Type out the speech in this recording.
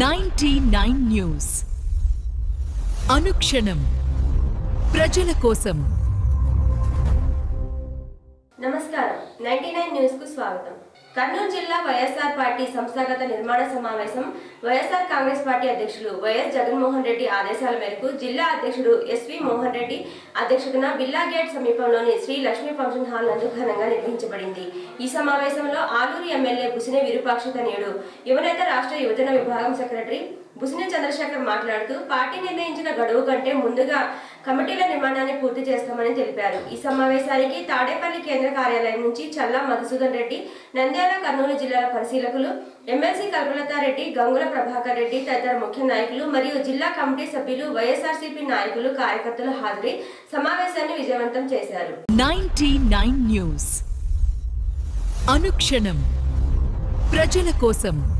Ninety nine news. అనుక్షణం. ప్రజల కోసం. నమస్కారం. నైన్టీ నైన్ న్యూస్కు స్వాగతం. కర్నూలు జిల్లా వైఎస్ఆర్ పార్టీ సంస్థాగత నిర్మాణ సమావేశం వైఎస్ఆర్ కాంగ్రెస్ పార్టీ అధ్యక్షులు వైఎస్ జగన్మోహన్ రెడ్డి ఆదేశాల మేరకు జిల్లా అధ్యక్షుడు ఎస్వి మోహన్ రెడ్డి అధ్యక్షతన బిల్లా గేట్ సమీపంలోని శ్రీ లక్ష్మీ ఫంక్షన్ హాల్ నందు ఘనంగా నిర్వహించబడింది. ఈ సమావేశంలో ఆలూరు ఎమ్మెల్యే బుసినే విరూపాక్ష తనయుడు యువనేత రాష్ట్ర యువజన విభాగం సెక్రటరీ బుసినే చంద్రశేఖర్ మాట్లాడుతూ పార్టీ నిర్ణయించిన గడువు కంటే ముందుగా కమిటీల నిర్మాణాన్ని పూర్తి చేస్తామని తెలిపారు. ఈ సమావేశానికి తాడేపల్లి కేంద్ర కార్యాలయం నుంచి చల్లా మధుసూదన్ రెడ్డి నంద్యాల కర్నూలు జిల్లాల పరిశీలకులు ఎమ్మెల్సీ కల్పలతారెడ్డి గంగుల ప్రభాకర్ రెడ్డి తదితర ముఖ్య నాయకులు మరియు జిల్లా కమిటీ సభ్యులు వైఎస్ఆర్సీపీ నాయకులు కార్యకర్తలు హాజరై సమావేశాన్ని విజయవంతం చేశారు. న్యూస్. అనుక్షణం. ప్రజల కోసం.